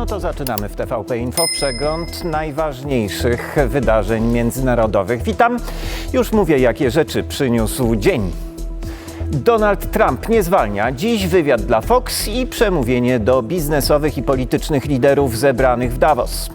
No to zaczynamy w TVP Info przegląd najważniejszych wydarzeń międzynarodowych. Witam. Już mówię, jakie rzeczy przyniósł dzień. Donald Trump nie zwalnia. Dziś wywiad dla Fox i przemówienie do biznesowych i politycznych liderów zebranych w Davos.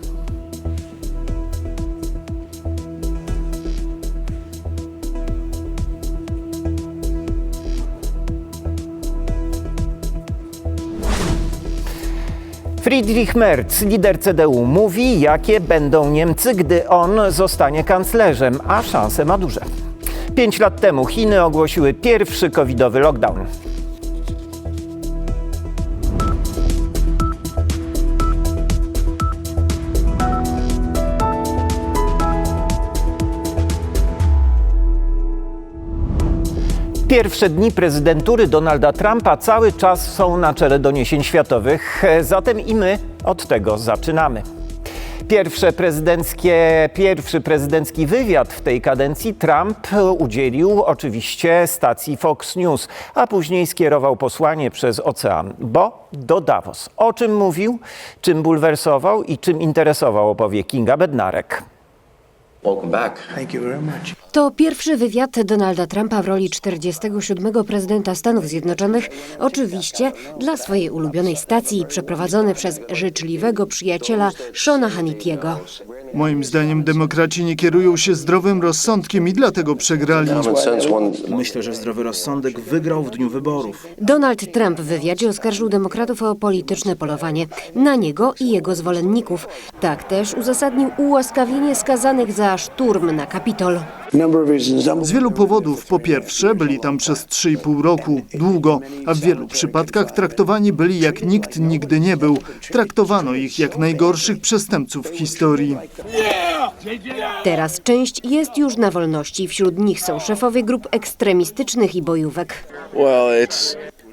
Friedrich Merz, lider CDU, mówi, jakie będą Niemcy, gdy on zostanie kanclerzem, a szanse ma duże. Pięć lat temu Chiny ogłosiły pierwszy covidowy lockdown. Pierwsze dni prezydentury Donalda Trumpa cały czas są na czele doniesień światowych, e, zatem i my od tego zaczynamy. Pierwsze prezydenckie, pierwszy prezydencki wywiad w tej kadencji Trump udzielił oczywiście stacji Fox News, a później skierował posłanie przez ocean, bo do Davos. O czym mówił, czym bulwersował i czym interesował opowie Kinga Bednarek. To pierwszy wywiad Donalda Trumpa w roli 47. prezydenta Stanów Zjednoczonych, oczywiście dla swojej ulubionej stacji, przeprowadzony przez życzliwego przyjaciela Shona Hannitiego. Moim zdaniem demokraci nie kierują się zdrowym rozsądkiem i dlatego przegrali. Myślę, że zdrowy rozsądek wygrał w dniu wyborów. Donald Trump w wywiadzie oskarżył demokratów o polityczne polowanie na niego i jego zwolenników. Tak też uzasadnił ułaskawienie skazanych za szturm na Kapitol. Z wielu powodów. Po pierwsze, byli tam przez 3,5 roku, długo, a w wielu przypadkach traktowani byli jak nikt nigdy nie był. Traktowano ich jak najgorszych przestępców w historii. Teraz część jest już na wolności. Wśród nich są szefowie grup ekstremistycznych i bojówek.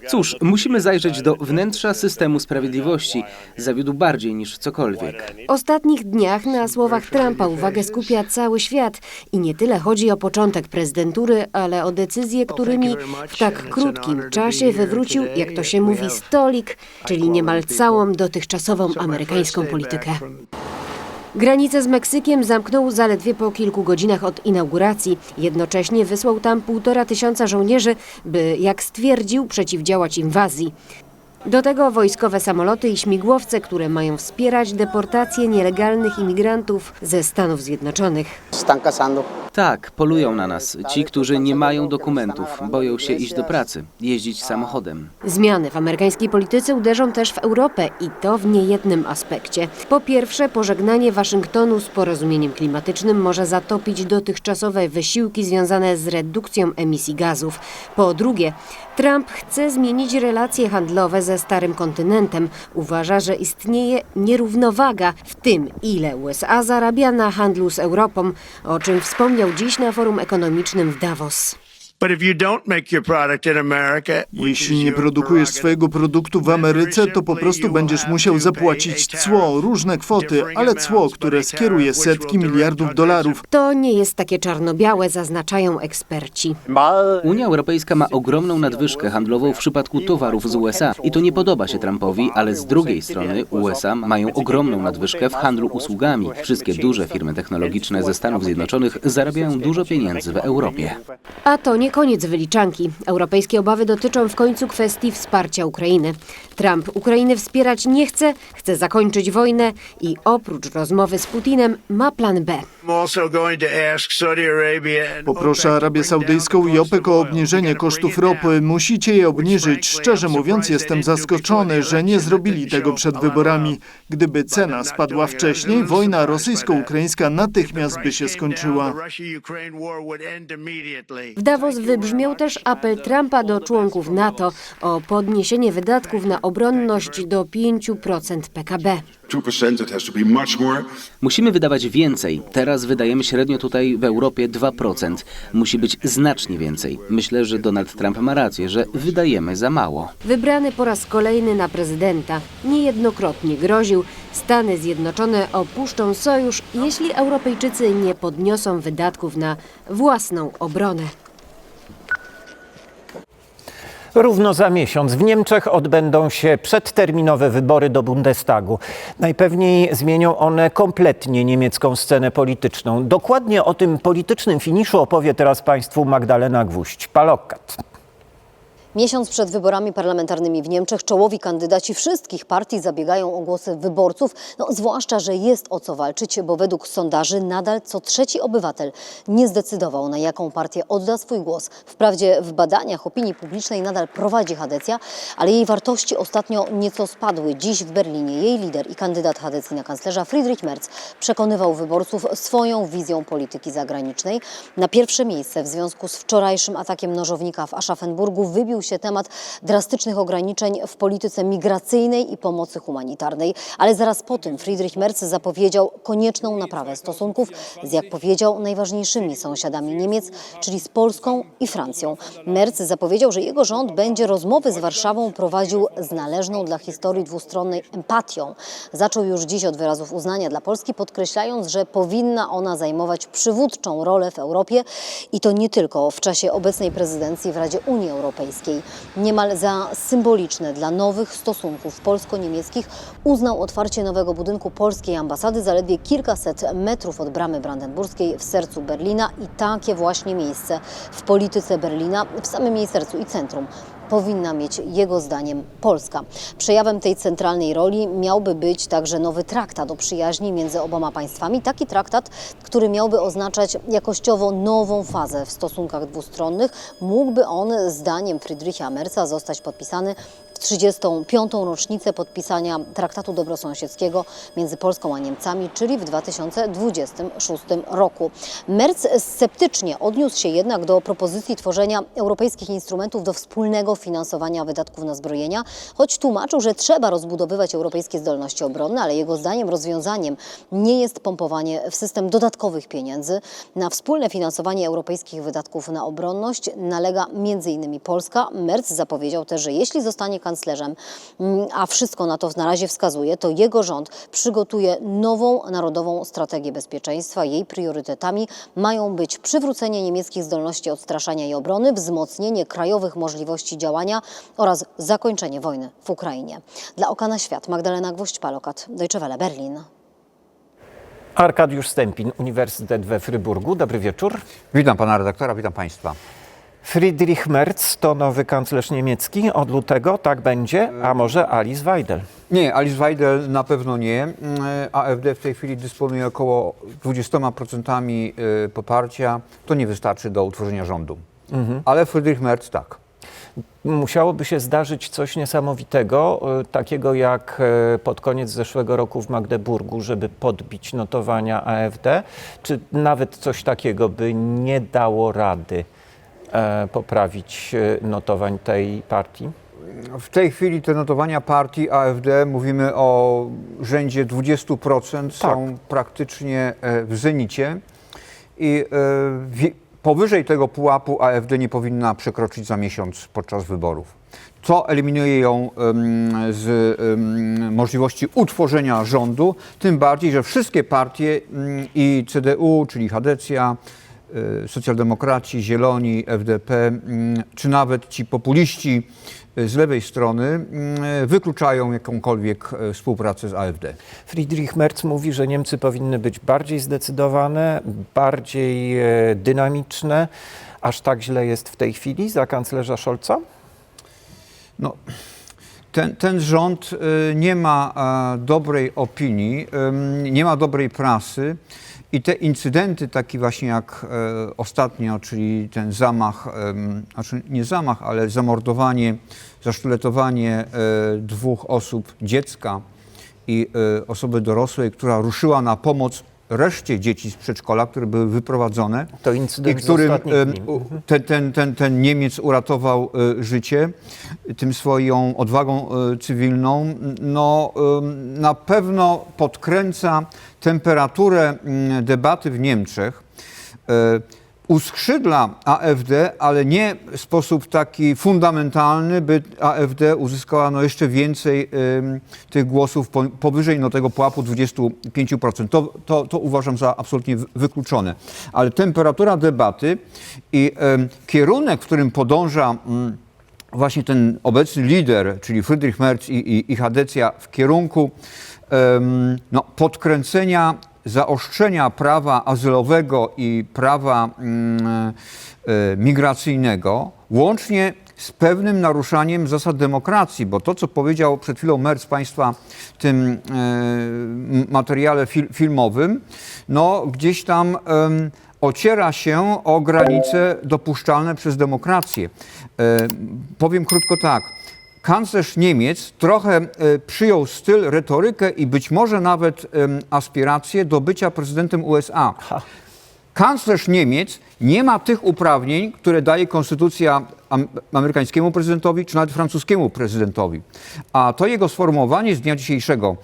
Cóż, musimy zajrzeć do wnętrza systemu sprawiedliwości. Zawiódł bardziej niż cokolwiek. W ostatnich dniach na słowach Trumpa uwagę skupia cały świat i nie tyle chodzi o początek prezydentury, ale o decyzje, którymi w tak krótkim czasie wywrócił, jak to się mówi, stolik, czyli niemal całą dotychczasową amerykańską politykę. Granice z Meksykiem zamknął zaledwie po kilku godzinach od inauguracji. Jednocześnie wysłał tam półtora tysiąca żołnierzy, by, jak stwierdził, przeciwdziałać inwazji. Do tego wojskowe samoloty i śmigłowce, które mają wspierać deportację nielegalnych imigrantów ze Stanów Zjednoczonych. Tak, polują na nas. Ci, którzy nie mają dokumentów, boją się iść do pracy, jeździć samochodem. Zmiany w amerykańskiej polityce uderzą też w Europę i to w niejednym aspekcie. Po pierwsze, pożegnanie Waszyngtonu z porozumieniem klimatycznym może zatopić dotychczasowe wysiłki związane z redukcją emisji gazów. Po drugie, Trump chce zmienić relacje handlowe ze Starym Kontynentem. Uważa, że istnieje nierównowaga w tym, ile USA zarabia na handlu z Europą, o czym wspomniał dziś na forum ekonomicznym w Davos. But if you don't make your product in America, Jeśli nie produkujesz swojego produktu w Ameryce, to po prostu będziesz musiał zapłacić cło, różne kwoty, ale cło, które skieruje setki miliardów dolarów. To nie jest takie czarno-białe, zaznaczają eksperci. Unia Europejska ma ogromną nadwyżkę handlową w przypadku towarów z USA i to nie podoba się Trumpowi, ale z drugiej strony USA mają ogromną nadwyżkę w handlu usługami. Wszystkie duże firmy technologiczne ze Stanów Zjednoczonych zarabiają dużo pieniędzy w Europie. A to nie koniec wyliczanki. Europejskie obawy dotyczą w końcu kwestii wsparcia Ukrainy. Trump Ukrainy wspierać nie chce, chce zakończyć wojnę i oprócz rozmowy z Putinem ma plan B. Poproszę Arabię Saudyjską i OPEC o obniżenie kosztów ropy. Musicie je obniżyć. Szczerze mówiąc, jestem zaskoczony, że nie zrobili tego przed wyborami. Gdyby cena spadła wcześniej, wojna rosyjsko-ukraińska natychmiast by się skończyła. W Davos wybrzmiał też apel Trumpa do członków NATO o podniesienie wydatków na obronność do 5% PKB. 2%, it has to be much more. Musimy wydawać więcej. Teraz wydajemy średnio tutaj w Europie 2%. Musi być znacznie więcej. Myślę, że Donald Trump ma rację, że wydajemy za mało. Wybrany po raz kolejny na prezydenta, niejednokrotnie groził, Stany Zjednoczone opuszczą sojusz, jeśli Europejczycy nie podniosą wydatków na własną obronę. Równo za miesiąc w Niemczech odbędą się przedterminowe wybory do Bundestagu. Najpewniej zmienią one kompletnie niemiecką scenę polityczną. Dokładnie o tym politycznym finiszu opowie teraz Państwu Magdalena Gwóźdź. Miesiąc przed wyborami parlamentarnymi w Niemczech czołowi kandydaci wszystkich partii zabiegają o głosy wyborców, no, zwłaszcza, że jest o co walczyć, bo według sondaży nadal co trzeci obywatel nie zdecydował, na jaką partię odda swój głos. Wprawdzie w badaniach opinii publicznej nadal prowadzi Hadecja, ale jej wartości ostatnio nieco spadły. Dziś w Berlinie jej lider i kandydat Hadecji na kanclerza Friedrich Merz przekonywał wyborców swoją wizją polityki zagranicznej. Na pierwsze miejsce w związku z wczorajszym atakiem nożownika w Aschaffenburgu wybił się temat drastycznych ograniczeń w polityce migracyjnej i pomocy humanitarnej. Ale zaraz po tym Friedrich Merz zapowiedział konieczną naprawę stosunków z, jak powiedział, najważniejszymi sąsiadami Niemiec, czyli z Polską i Francją. Merz zapowiedział, że jego rząd będzie rozmowy z Warszawą prowadził z należną dla historii dwustronnej empatią. Zaczął już dziś od wyrazów uznania dla Polski, podkreślając, że powinna ona zajmować przywódczą rolę w Europie i to nie tylko w czasie obecnej prezydencji w Radzie Unii Europejskiej. Niemal za symboliczne dla nowych stosunków polsko-niemieckich uznał otwarcie nowego budynku polskiej ambasady zaledwie kilkaset metrów od bramy brandenburskiej w sercu Berlina i takie właśnie miejsce w polityce Berlina, w samym jej sercu i centrum powinna mieć jego zdaniem Polska. Przejawem tej centralnej roli miałby być także nowy traktat o przyjaźni między oboma państwami. Taki traktat, który miałby oznaczać jakościowo nową fazę w stosunkach dwustronnych. Mógłby on, zdaniem Friedricha Merza, zostać podpisany 35. rocznicę podpisania traktatu dobrosąsiedzkiego między Polską a Niemcami, czyli w 2026 roku. Merz sceptycznie odniósł się jednak do propozycji tworzenia europejskich instrumentów do wspólnego finansowania wydatków na zbrojenia, choć tłumaczył, że trzeba rozbudowywać europejskie zdolności obronne, ale jego zdaniem rozwiązaniem nie jest pompowanie w system dodatkowych pieniędzy. Na wspólne finansowanie europejskich wydatków na obronność nalega m.in. Polska. Merz zapowiedział też, że jeśli zostanie kanclerzem, mm, a wszystko na to na razie wskazuje, to jego rząd przygotuje nową narodową strategię bezpieczeństwa. Jej priorytetami mają być przywrócenie niemieckich zdolności odstraszania i obrony, wzmocnienie krajowych możliwości działania oraz zakończenie wojny w Ukrainie. Dla Oka na Świat Magdalena Gwóźdź-Palokat, Deutsche Welle, Berlin. Arkadiusz Stępin, Uniwersytet we Fryburgu. Dobry wieczór. Witam pana redaktora, witam państwa. Friedrich Merz to nowy kanclerz niemiecki od lutego, tak będzie, a może Alice Weidel? Nie, Alice Weidel na pewno nie. Mm, AfD w tej chwili dysponuje około 20% y, poparcia. To nie wystarczy do utworzenia rządu. Ale Friedrich Merz tak. Musiałoby się zdarzyć coś niesamowitego, y, takiego jak pod koniec zeszłego roku w Magdeburgu, żeby podbić notowania AfD, czy nawet coś takiego by nie dało rady e, poprawić y, notowań tej partii? W tej chwili te notowania partii AfD, mówimy o rzędzie 20%, są praktycznie e, w zenicie. I e, powyżej tego pułapu AfD nie powinna przekroczyć za miesiąc podczas wyborów. Co eliminuje ją z możliwości utworzenia rządu, tym bardziej, że wszystkie partie mm, i CDU, czyli Hadecja, socjaldemokraci, Zieloni, FDP, mm, czy nawet ci populiści y, z lewej strony mm, wykluczają jakąkolwiek e, współpracę z AfD. Friedrich Merz mówi, że Niemcy powinny być bardziej zdecydowane, bardziej e, dynamiczne. Aż tak źle jest w tej chwili za kanclerza Scholza? No, ten, ten rząd y, nie ma e, dobrej opinii, nie ma dobrej prasy i te incydenty, taki właśnie jak e, ostatnio, czyli ten zamach, em, znaczy nie zamach, ale zamordowanie, zasztyletowanie e, dwóch osób, dziecka i e, osoby dorosłej, która ruszyła na pomoc reszcie dzieci z przedszkola, które były wyprowadzone To incydent i którym u- ten, ten, ten, ten Niemiec uratował e, życie tym swoją odwagą e, cywilną, no na pewno podkręca temperaturę mm, debaty w Niemczech. Uskrzydla AfD, ale nie w sposób taki fundamentalny, by AfD uzyskała no jeszcze więcej tych głosów po, powyżej no, tego pułapu 25%. To, to, to uważam za absolutnie wy- wykluczone. Ale temperatura debaty i kierunek, w którym podąża właśnie ten obecny lider, czyli Friedrich Merz i, i, i Hadecja w kierunku em, no, podkręcenia, zaostrzenia prawa azylowego i prawa mm, e, migracyjnego, łącznie z pewnym naruszaniem zasad demokracji, bo to, co powiedział przed chwilą Merz Państwa w tym e, materiale fil, filmowym, no gdzieś tam ociera się o granice dopuszczalne przez demokrację. E, powiem krótko tak. Kanclerz Niemiec trochę e, przyjął styl, retorykę i być może nawet aspiracje do bycia prezydentem USA. Kanclerz Niemiec nie ma tych uprawnień, które daje konstytucja am- amerykańskiemu prezydentowi czy nawet francuskiemu prezydentowi. A to jego sformułowanie z dnia dzisiejszego,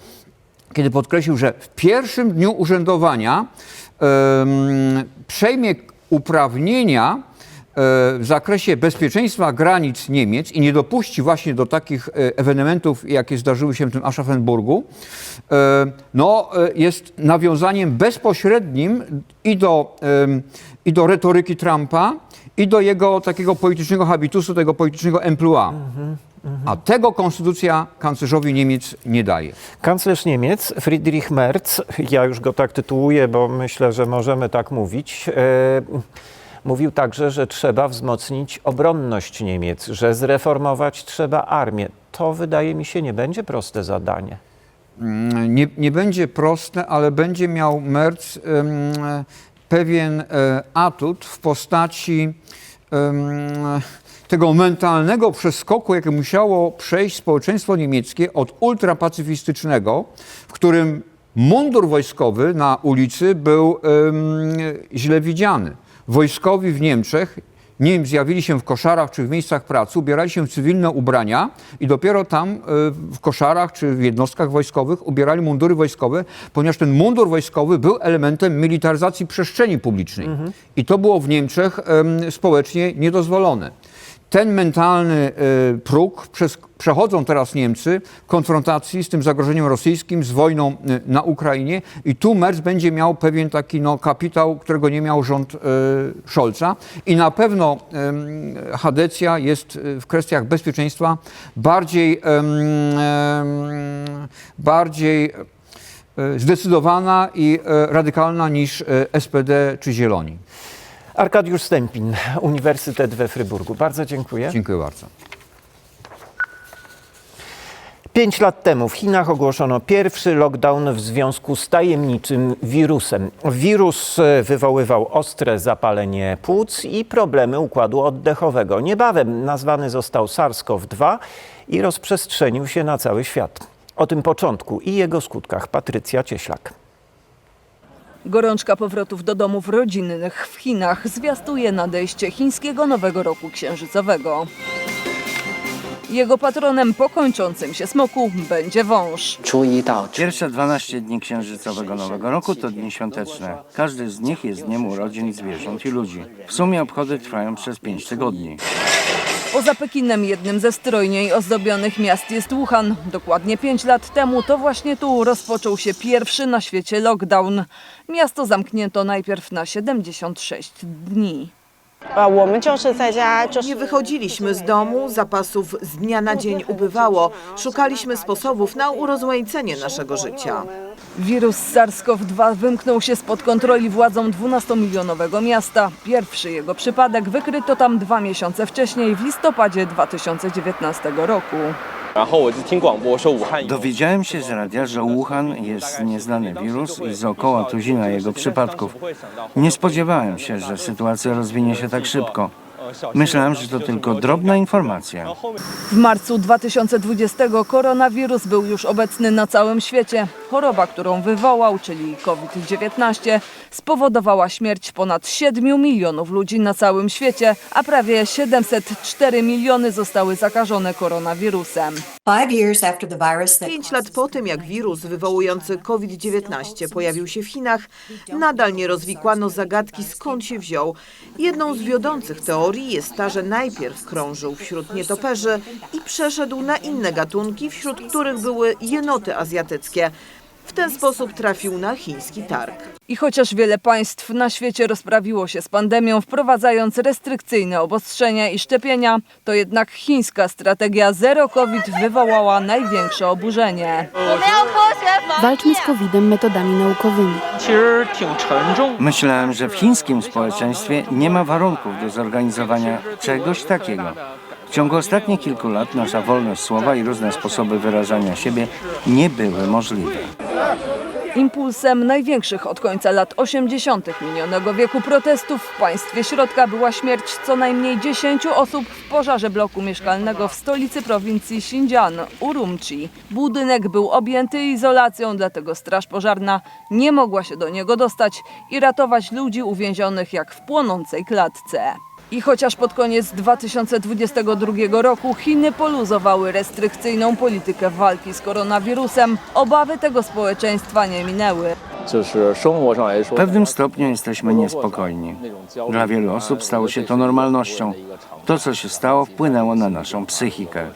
kiedy podkreślił, że w pierwszym dniu urzędowania em, przejmie uprawnienia w zakresie bezpieczeństwa granic Niemiec i nie dopuści właśnie do takich e, ewenementów, jakie zdarzyły się w tym Aschaffenburgu, e, no, e, jest nawiązaniem bezpośrednim i do, i do retoryki Trumpa, i do jego takiego politycznego habitusu, tego politycznego emploi. A tego konstytucja kanclerzowi Niemiec nie daje. Kanclerz Niemiec Friedrich Merz, ja już go tak tytułuję, bo myślę, że możemy tak mówić, e, mówił także, że trzeba wzmocnić obronność Niemiec, że zreformować trzeba armię. To wydaje mi się nie będzie proste zadanie. Mm, nie, nie będzie proste, ale będzie miał Merz em, pewien e, atut w postaci em, tego mentalnego przeskoku, jaki musiało przejść społeczeństwo niemieckie od ultrapacyfistycznego, w którym mundur wojskowy na ulicy był em, źle widziany. Wojskowi w Niemczech nie wiem, zjawili się w koszarach czy w miejscach pracy, ubierali się w cywilne ubrania i dopiero tam e, w koszarach czy w jednostkach wojskowych ubierali mundury wojskowe, ponieważ ten mundur wojskowy był elementem militaryzacji przestrzeni publicznej. I to było w Niemczech em, społecznie niedozwolone. Ten mentalny e, próg przez, przechodzą teraz Niemcy w konfrontacji z tym zagrożeniem rosyjskim, z wojną e, na Ukrainie i tu Merz będzie miał pewien taki no, kapitał, którego nie miał rząd e, Scholza i na pewno Hadecja jest w kwestiach bezpieczeństwa bardziej, bardziej zdecydowana i radykalna niż SPD czy Zieloni. Arkadiusz Stępin, Uniwersytet we Fryburgu. Bardzo dziękuję. Dziękuję bardzo. Pięć lat temu w Chinach ogłoszono pierwszy lockdown w związku z tajemniczym wirusem. Wirus e, wywoływał ostre zapalenie płuc i problemy układu oddechowego. Niebawem nazwany został SARS-CoV-2 i rozprzestrzenił się na cały świat. O tym początku i jego skutkach Patrycja Cieślak. Gorączka powrotów do domów rodzinnych w Chinach zwiastuje nadejście chińskiego Nowego Roku Księżycowego. Jego patronem po kończącym się smoku będzie wąż. Pierwsze 12 dni księżycowego Nowego Roku to dni świąteczne. Każdy z nich jest dniem urodzin zwierząt i ludzi. W sumie obchody trwają przez 5 tygodni. Poza Pekinem jednym ze strojniej ozdobionych miast jest Wuhan. Dokładnie 5 lat temu to właśnie tu rozpoczął się pierwszy na świecie lockdown. Miasto zamknięto najpierw na 76 dni. Nie wychodziliśmy z domu, zapasów z dnia na dzień ubywało. Szukaliśmy sposobów na urozmaicenie naszego życia. Wirus SARS-CoV-2 wymknął się spod kontroli władzom 12-milionowego miasta. Pierwszy jego przypadek wykryto tam dwa miesiące wcześniej, w listopadzie 2019 roku. Dowiedziałem się z radia, że Wuhan jest nieznany wirus i z około tuzina jego przypadków. Nie spodziewałem się, że sytuacja rozwinie się tak szybko. Myślałem, że to tylko drobna informacja. W marcu 2020 koronawirus był już obecny na całym świecie. Choroba, którą wywołał, czyli COVID-19, spowodowała śmierć ponad 7 milionów ludzi na całym świecie, a prawie 704 miliony zostały zakażone koronawirusem. Pięć lat po tym, jak wirus wywołujący COVID-19 pojawił się w Chinach, nadal nie rozwikłano zagadki, skąd się wziął. Jedną z wiodących teorii jest ta, że najpierw krążył wśród nietoperzy i przeszedł na inne gatunki, wśród których były jenoty azjatyckie. W ten sposób trafił na chiński targ. I chociaż wiele państw na świecie rozprawiło się z pandemią, wprowadzając restrykcyjne obostrzenia i szczepienia, to jednak chińska strategia zero COVID wywołała największe oburzenie. Walczmy z COVID-em metodami naukowymi. Myślałem, że w chińskim społeczeństwie nie ma warunków do zorganizowania czegoś takiego. W ciągu ostatnich kilku lat nasza wolność słowa i różne sposoby wyrażania siebie nie były możliwe. Impulsem największych od końca lat 80. minionego wieku protestów w państwie środka była śmierć co najmniej 10 osób w pożarze bloku mieszkalnego w stolicy prowincji Xinjiang, Urumqi. Budynek był objęty izolacją, dlatego straż pożarna nie mogła się do niego dostać i ratować ludzi uwięzionych jak w płonącej klatce. I chociaż pod koniec 2022 roku Chiny poluzowały restrykcyjną politykę walki z koronawirusem, obawy tego społeczeństwa nie minęły. W pewnym stopniu jesteśmy niespokojni. Dla wielu osób stało się to normalnością. To, co się stało, wpłynęło na naszą psychikę.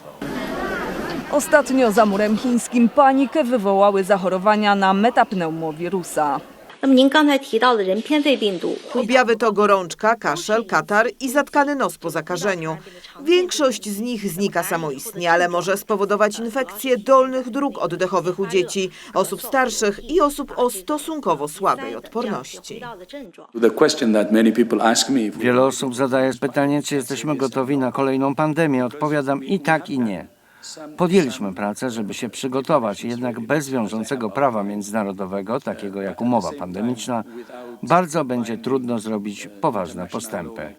Ostatnio za murem chińskim panikę wywołały zachorowania na metapneumowirusa. Objawy to gorączka, kaszel, katar i zatkany nos po zakażeniu. Większość z nich znika samoistnie, ale może spowodować infekcje dolnych dróg oddechowych u dzieci, osób starszych i osób o stosunkowo słabej odporności. Wiele osób zadaje pytanie, czy jesteśmy gotowi na kolejną pandemię. Odpowiadam i tak, i nie. Podjęliśmy pracę, żeby się przygotować, jednak bez wiążącego prawa międzynarodowego, takiego jak umowa pandemiczna, bardzo będzie trudno zrobić poważne postępy.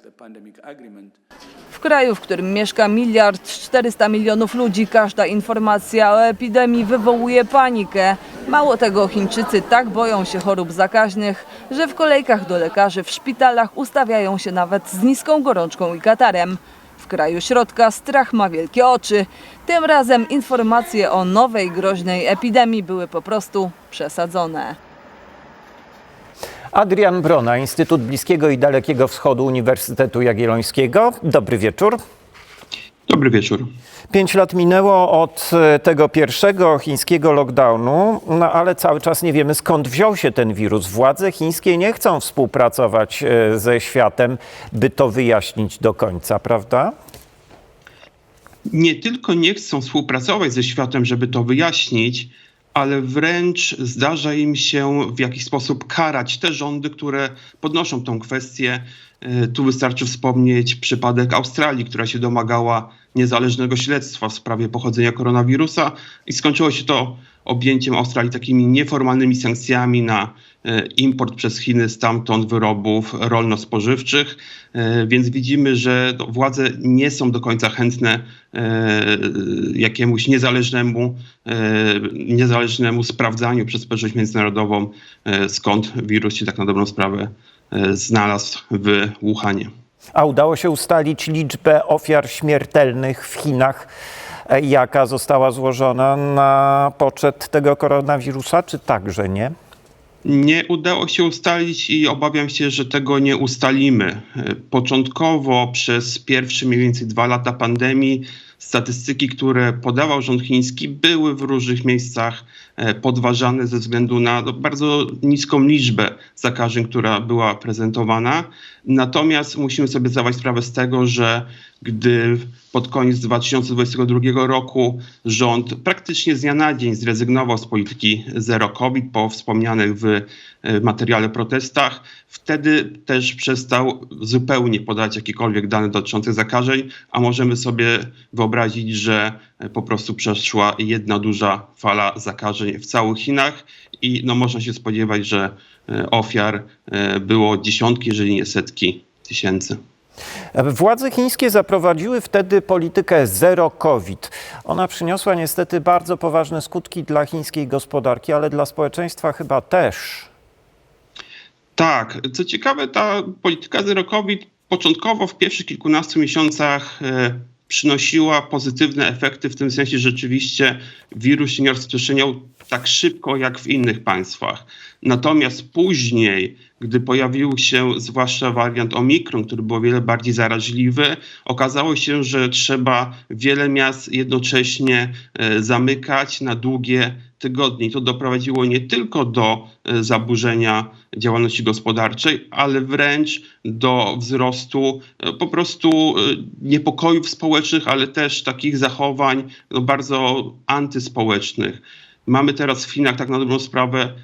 W kraju, w którym mieszka miliard 400 milionów ludzi, każda informacja o epidemii wywołuje panikę. Mało tego, Chińczycy tak boją się chorób zakaźnych, że w kolejkach do lekarzy w szpitalach ustawiają się nawet z niską gorączką i katarem. W kraju środka strach ma wielkie oczy. Tym razem informacje o nowej groźnej epidemii były po prostu przesadzone. Adrian Brona, Instytut Bliskiego i Dalekiego Wschodu Uniwersytetu Jagiellońskiego. Dobry wieczór. Dobry wieczór. Pięć lat minęło od e, tego pierwszego chińskiego lockdownu, no ale cały czas nie wiemy skąd wziął się ten wirus. Władze chińskie nie chcą współpracować e, ze światem, by to wyjaśnić do końca, prawda? Nie tylko nie chcą współpracować ze światem, żeby to wyjaśnić, ale wręcz zdarza im się w jakiś sposób karać te rządy, które podnoszą tą kwestię. E, Tu wystarczy wspomnieć przypadek Australii, która się domagała niezależnego śledztwa w sprawie pochodzenia koronawirusa i skończyło się to objęciem Australii takimi nieformalnymi sankcjami na e, import przez Chiny stamtąd wyrobów rolno-spożywczych. E, Więc widzimy, że to władze nie są do końca chętne jakiemuś niezależnemu, niezależnemu sprawdzaniu przez społeczność międzynarodową, skąd wirus się tak na dobrą sprawę znalazł w Wuhanie. A udało się ustalić liczbę ofiar śmiertelnych w Chinach, e, jaka została złożona na poczet tego koronawirusa, czy także nie? Nie udało się ustalić i obawiam się, że tego nie ustalimy. E, Początkowo przez pierwsze mniej więcej dwa lata pandemii statystyki, które podawał rząd chiński, były w różnych miejscach e, podważane ze względu na no, bardzo niską liczbę zakażeń, która była prezentowana. Natomiast musimy sobie zdawać sprawę z tego, że gdy pod koniec 2022 roku rząd praktycznie z dnia na dzień zrezygnował z polityki zero COVID po wspomnianych w e, materiale protestach, wtedy też przestał zupełnie podać jakiekolwiek dane dotyczące zakażeń, a możemy sobie wyobrazić, że po prostu przeszła jedna duża fala zakażeń w całych Chinach i no, można się spodziewać, że e, ofiar e, było dziesiątki, jeżeli nie setki tysięcy. Władze chińskie zaprowadziły wtedy politykę zero COVID. Ona przyniosła niestety bardzo poważne skutki dla chińskiej gospodarki, ale dla społeczeństwa chyba też. Tak, co ciekawe, ta polityka zero COVID początkowo w pierwszych kilkunastu miesiącach e, przynosiła pozytywne efekty, w tym sensie że rzeczywiście wirus się nie rozprzestrzeniał tak szybko jak w innych państwach. Natomiast później, gdy pojawił się zwłaszcza wariant Omikron, który był o wiele bardziej zaraźliwy, okazało się, że trzeba wiele miast jednocześnie e, zamykać na długie tygodnie. To doprowadziło nie tylko do e, zaburzenia działalności gospodarczej, ale wręcz do wzrostu e, po prostu niepokojów społecznych, ale też takich zachowań no, bardzo antyspołecznych. Mamy teraz w Chinach tak na dobrą sprawę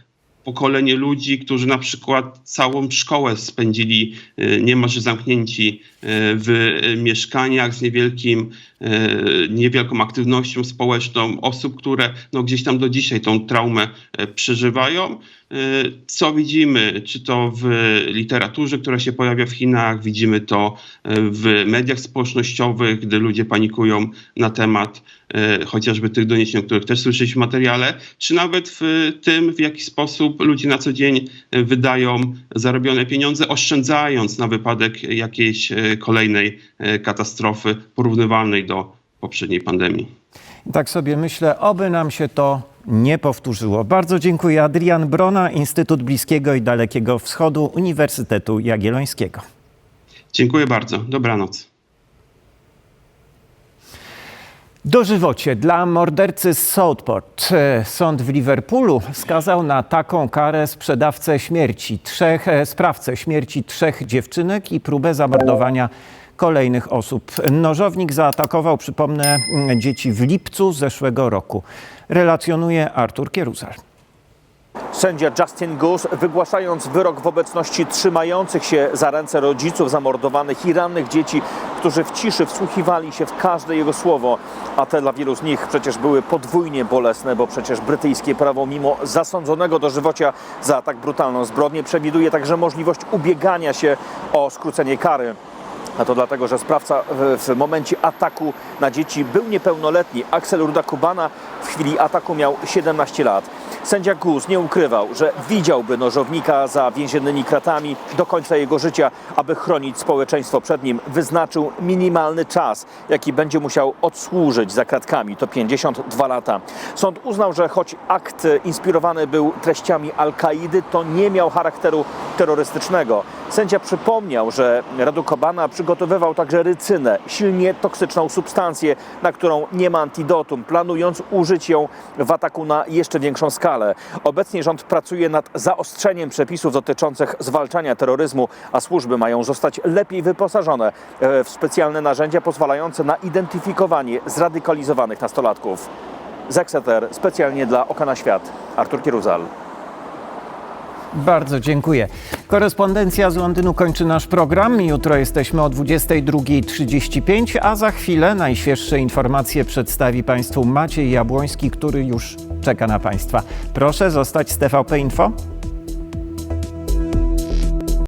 pokolenie ludzi, którzy na przykład całą szkołę spędzili e, niemalże zamknięci e, w mieszkaniach z niewielkim, e, niewielką aktywnością społeczną, osób, które no, gdzieś tam do dzisiaj tą traumę przeżywają. E, Co widzimy, czy to w literaturze, która się pojawia w Chinach, widzimy to e, w mediach społecznościowych, gdy ludzie panikują na temat e, chociażby tych doniesień, o których też słyszeliśmy w materiale, czy nawet w tym, w jaki sposób ludzie na co dzień wydają zarobione pieniądze, oszczędzając na wypadek jakiejś kolejnej katastrofy porównywalnej do poprzedniej pandemii. Tak sobie myślę, oby nam się to nie powtórzyło. Bardzo dziękuję. Adrian Brona, Instytut Bliskiego i Dalekiego Wschodu Uniwersytetu Jagiellońskiego. Dziękuję bardzo. Dobranoc. Dożywocie dla mordercy z Southport. E, Sąd w Liverpoolu skazał na taką karę sprzedawcę śmierci, trzech, e, sprawcę śmierci trzech dziewczynek i próbę zamordowania kolejnych osób. Nożownik zaatakował, przypomnę, dzieci w lipcu zeszłego roku. Relacjonuje Artur Kieruzal. Sędzia Justin Goose, wygłaszając wyrok w obecności trzymających się za ręce rodziców zamordowanych i rannych dzieci, którzy w ciszy wsłuchiwali się w każde jego słowo, a te dla wielu z nich przecież były podwójnie bolesne, bo przecież brytyjskie prawo mimo zasądzonego dożywocia za tak brutalną zbrodnię przewiduje także możliwość ubiegania się o skrócenie kary. A to dlatego, że sprawca w, momencie ataku na dzieci był niepełnoletni. Axel Ruda Kubana w chwili ataku miał 17 lat. Sędzia Gus nie ukrywał, że widziałby nożownika za więziennymi kratami do końca jego życia, aby chronić społeczeństwo przed nim. Wyznaczył minimalny czas, jaki będzie musiał odsłużyć za kratkami. To 52 lata. Sąd uznał, że choć akt inspirowany był treściami Al-Kaidy, to nie miał charakteru terrorystycznego. Sędzia przypomniał, że Radu Kobana przygotowywał także rycynę, silnie toksyczną substancję, na którą nie ma antidotum, planując użyć ją w ataku na jeszcze większą skalę. Obecnie rząd pracuje nad zaostrzeniem przepisów dotyczących zwalczania terroryzmu, a służby mają zostać lepiej wyposażone e, w specjalne narzędzia pozwalające na identyfikowanie zradykalizowanych nastolatków. Z Exeter specjalnie dla Oka na Świat, Artur Kieruzal. Bardzo dziękuję. Korespondencja z Londynu kończy nasz program. Jutro jesteśmy o 22.35, a za chwilę najświeższe informacje przedstawi Państwu Maciej Jabłoński, który już czeka na Państwa. Proszę zostać z TVP Info.